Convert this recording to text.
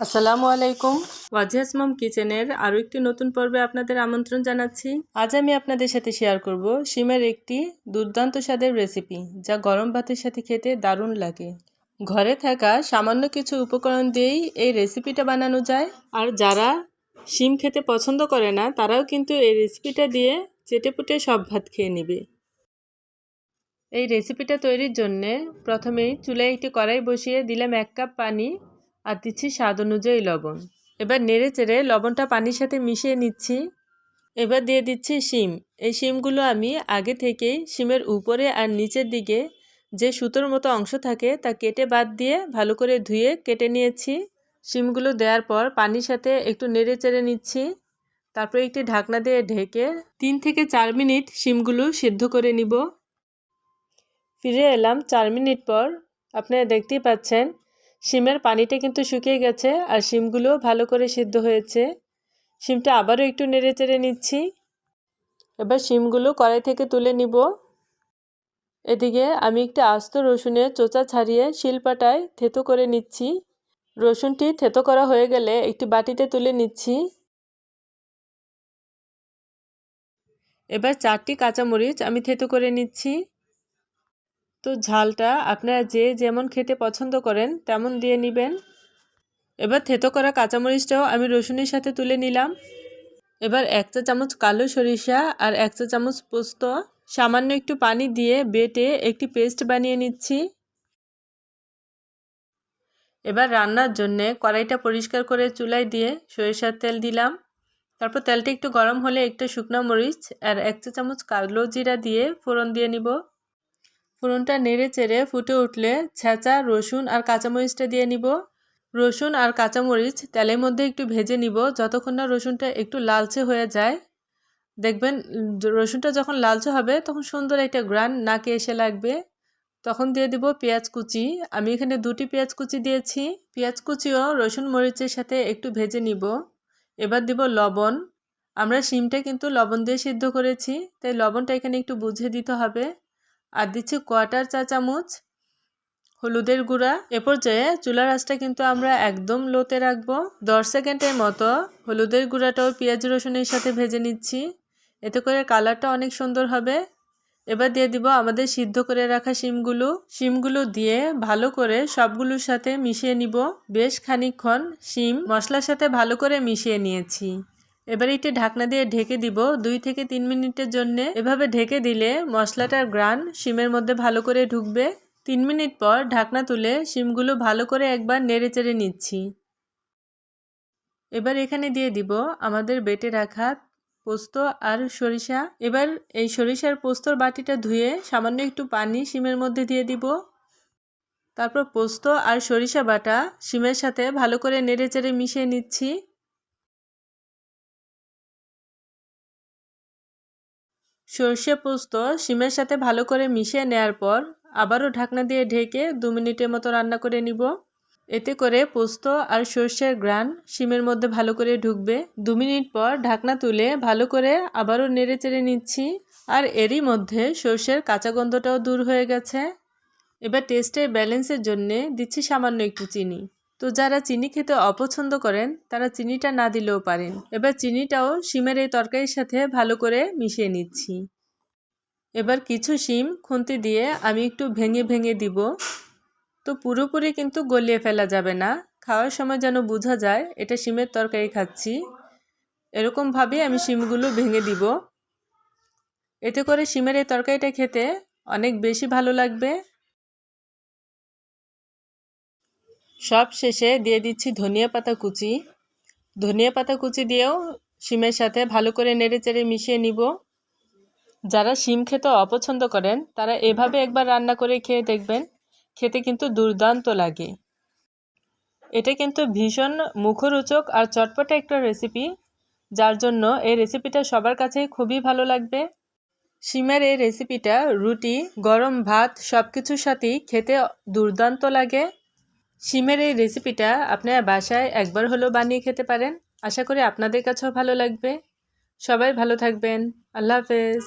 আসসালামু আলাইকুম। ওয়াজিয়াস মম কিচেনের আরও একটি নতুন পর্বে আপনাদের আমন্ত্রণ জানাচ্ছি। আজ আমি আপনাদের সাথে শেয়ার করব শিমের একটি দুর্দান্ত স্বাদের রেসিপি যা গরম ভাতের সাথে খেতে দারুণ লাগে। ঘরে থাকা সামান্য কিছু উপকরণ দিয়েই এই রেসিপিটা বানানো যায়। আর যারা শিম খেতে পছন্দ করে না তারাও কিন্তু এই রেসিপিটা দিয়ে চেটেপুটে সব ভাত খেয়ে নেবে। এই রেসিপিটা তৈরির জন্যে প্রথমেই চুলায় একটি কড়াই বসিয়ে দিলাম এক কাপ পানি। আর দিচ্ছি স্বাদ অনুযায়ী লবণ। এবার নেড়ে চেড়ে লবণটা পানির সাথে মিশিয়ে নিচ্ছি। এবার দিয়ে দিচ্ছি শিম। এই শিমগুলো আমি আগে থেকেই শিমের উপরে আর নিচের দিকে যে সুতোর মতো অংশ থাকে তা কেটে বাদ দিয়ে ভালো করে ধুয়ে কেটে নিয়েছি। শিমগুলো দেওয়ার পর পানির সাথে একটু নেড়ে চেড়ে নিচ্ছি। তারপরে একটি ঢাকনা দিয়ে ঢেকে তিন থেকে চার মিনিট শিমগুলো সিদ্ধ করে নিব। ফিরে এলাম চার মিনিট পর। আপনারা দেখতেই পাচ্ছেন শিমের পানিটা কিন্তু শুকিয়ে গেছে আর শিমগুলোও ভালো করে সিদ্ধ হয়েছে। শিমটা আবারও একটু নেড়ে চেড়ে নিচ্ছি। এবার শিমগুলো কড়াই থেকে তুলে নিব। এদিকে আমি একটু আস্ত রসুনের চোচা ছাড়িয়ে শিলপাটায় থেতো করে নিচ্ছি। রসুনটি থেতো করা হয়ে গেলে একটি বাটিতে তুলে নিচ্ছি। এবার চারটি কাঁচামরিচ আমি থেতো করে নিচ্ছি। তো ঝালটা আপনারা যে যেমন খেতে পছন্দ করেন, তেমন দিয়ে নেবেন। এবার থেতো করা কাঁচামরিচটাও আমি রসুনের সাথে তুলে নিলাম। এবার এক চা চামচ কালো সরিষা আর এক চা চামচ পোস্ত। সামান্য একটু পানি দিয়ে বেটে একটি পেস্ট বানিয়ে নিচ্ছি। এবার রান্নার জন্যে কড়াইটা পরিষ্কার করে চুলায় দিয়ে সরিষার তেল দিলাম। তারপর তেলটা একটু গরম হলে একটু শুকনো মরিচ আর এক চা চামচ কালো জিরা দিয়ে ফোড়ন দিয়ে নিব। ফোড়নটা নেড়ে চেড়ে ফুটে উঠলে ছেঁচা, রসুন আর কাঁচামরিচটা দিয়ে নিব। রসুন আর কাঁচামরিচ তেলের মধ্যে একটু ভেজে নিব, যতক্ষণ না রসুনটা একটু লালচে হয়ে যায়। দেখবেন, রসুনটা যখন লালচে হবে, তখন সুন্দর একটা গ্রান নাকে এসে লাগবে। তখন দিয়ে দিব পেঁয়াজ কুচি। আমি এখানে দুটি পেঁয়াজ কুচি দিয়েছি। পেঁয়াজ কুচিও রসুন, মরিচের সাথে একটু ভেজে নিব। এবার দিব লবণ। আমরা শিমটা কিন্তু লবণ দিয়ে সিদ্ধ করেছি, তাই লবণটা এখানে একটু বুঝে দিতে হবে। আর দিচ্ছি কোয়াটার চা চামচ হলুদের গুঁড়া। এ পর্যায়ে চুলার আঁচটা কিন্তু আমরা একদম লোতে রাখব। দশ সেকেন্ডের মতো হলুদের গুঁড়াটাও পেঁয়াজ, রসুনের সাথে ভেজে নিচ্ছি। এতে করে কালারটা অনেক সুন্দর হবে। এবার দিয়ে দিব আমাদের সিদ্ধ করে রাখা শিমগুলো। শিমগুলো দিয়ে ভালো করে সবগুলোর সাথে মিশিয়ে নিব। বেশ খানিক্ষণ শিম মশলার সাথে ভালো করে মিশিয়ে নিয়েছি। এবার একটি ঢাকনা দিয়ে ঢেকে দিব দুই থেকে তিন মিনিটের জন্যে। এভাবে ঢেকে দিলে মশলাটার গ্রান শিমের মধ্যে ভালো করে ঢুকবে। তিন মিনিট পর ঢাকনা তুলে শিমগুলো ভালো করে একবার নেড়ে চেড়ে নিচ্ছি। এবার এখানে দিয়ে দিব আমাদের বেটে রাখা পোস্ত আর সরিষা। এবার এই সরিষার পোস্তর বাটিটা ধুয়ে সামান্য একটু পানি শিমের মধ্যে দিয়ে দিব। তারপর পোস্ত আর সরিষা বাটা শিমের সাথে ভালো করে নেড়ে চেড়ে মিশিয়ে নিচ্ছি। সর্ষে পোস্ত শিমের সাথে ভালো করে মিশিয়ে নেওয়ার পর আবারও ঢাকনা দিয়ে ঢেকে দু মিনিটের মতো রান্না করে নিব। এতে করে পোস্ত আর সর্ষের গ্রান শিমের মধ্যে ভালো করে ঢুকবে। দু মিনিট পর ঢাকনা তুলে ভালো করে আবারও নেড়ে চেড়ে নিচ্ছি। আর এরই মধ্যে সর্ষের কাঁচা গন্ধটাও দূর হয়ে গেছে। এবার টেস্টের ব্যালেন্সের জন্যে দিচ্ছি সামান্য একটু চিনি। তো যারা চিনি খেতে অপছন্দ করেন, তারা চিনিটা না দিলেও পারেন। এবার চিনিটাও শিমের এই তরকারির সাথে ভালো করে মিশিয়ে নিচ্ছি। এবার কিছু শিম খুন্তি দিয়ে আমি একটু ভেঙে ভেঙে দিব। তো পুরোপুরি কিন্তু গলিয়ে ফেলা যাবে না। খাওয়ার সময় যেন বোঝা যায়, এটা শিমের তরকারি খাচ্ছি। এরকমভাবে আমি শিমগুলো ভেঙে দিব। এতে করে শিমের এই তরকারিটা খেতে অনেক বেশি ভালো লাগবে। সব শেষে দিয়ে দিচ্ছি ধনিয়া পাতা কুচি। ধনিয়া পাতা কুচি দিয়েও শিমের সাথে ভালো করে নেড়ে চেড়ে মিশিয়ে নিব। যারা শিম খেতে অপছন্দ করেন, তারা এভাবে একবার রান্না করে খেয়ে দেখবেন, খেতে কিন্তু দুর্দান্ত লাগে। এটা কিন্তু ভীষণ মুখরোচক আর চটপটা একটা রেসিপি যার জন্য এই রেসিপিটা সবার কাছেই খুবই ভালো লাগবে। শিমের এই রেসিপিটা রুটি, গরম ভাত সব কিছুর সাথেই খেতে দুর্দান্ত লাগে। শিমের এই রেসিপিটা আপনারা বাসায় একবার হলেও বানিয়ে খেতে পারেন। আশা করি আপনাদের কাছেও ভালো লাগবে। সবাই ভালো থাকবেন। আল্লাহ হাফেজ।